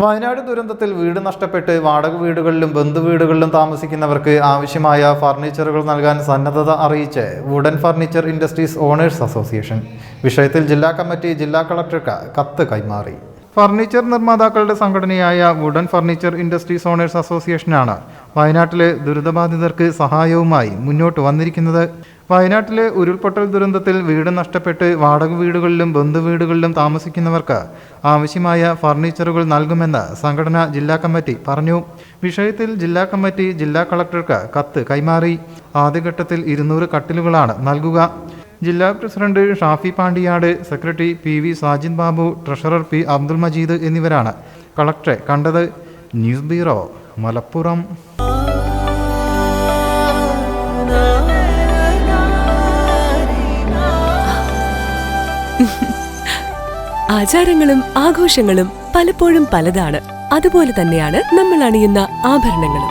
വയനാട് ദുരന്തത്തിൽ വീട് നഷ്ടപ്പെട്ട് വാടക വീടുകളിലും ബന്ധുവീടുകളിലും താമസിക്കുന്നവർക്ക് ആവശ്യമായ ഫർണിച്ചറുകൾ നൽകാൻ സന്നദ്ധത അറിയിച്ച് wooden furniture industries owners association. വിഷയത്തിൽ ജില്ലാ കമ്മിറ്റി ജില്ലാ കളക്ടർക്ക് കത്ത് കൈമാറി. ഫർണിച്ചർ നിർമ്മാതാക്കളുടെ സംഘടനയായ വുഡൻ ഫർണിച്ചർ ഇൻഡസ്ട്രീസ് ഓണേഴ്സ് അസോസിയേഷനാണ്. വയനാട്ടിലെ ദുരിതബാധിതർക്ക് സഹായവുമായി മുന്നോട്ട് വന്നിരിക്കുന്നത്. വയനാട്ടിലെ ഉരുൾപൊട്ടൽ ദുരന്തത്തിൽ വീട് നഷ്ടപ്പെട്ട് വാടക വീടുകളിലും ബന്ധുവീടുകളിലും താമസിക്കുന്നവർക്ക് ആവശ്യമായ ഫർണിച്ചറുകൾ നൽകുമെന്ന് സംഘടന ജില്ലാ കമ്മിറ്റി പറഞ്ഞു. വിഷയത്തിൽ ജില്ലാ കമ്മിറ്റി ജില്ലാ കളക്ടർക്ക് കത്ത് കൈമാറി. ആദ്യഘട്ടത്തിൽ ഇരുന്നൂറ് കട്ടിലുകളാണ് നൽകുക. ജില്ലാ president Shafi Pandiyad secretary P V Sajin Babu treasurer P Abdul Majeed എന്നിവരാണ്. കളക്ടറെ കണ്ടത് ന്യൂസ് ബ്യൂറോ മലപ്പുറം. ആചാരങ്ങളും ആഘോഷങ്ങളും പലപ്പോഴും പലതാണ്. അതുപോലെ തന്നെയാണ് നമ്മൾ അണിയുന്ന ആഭരണങ്ങളും.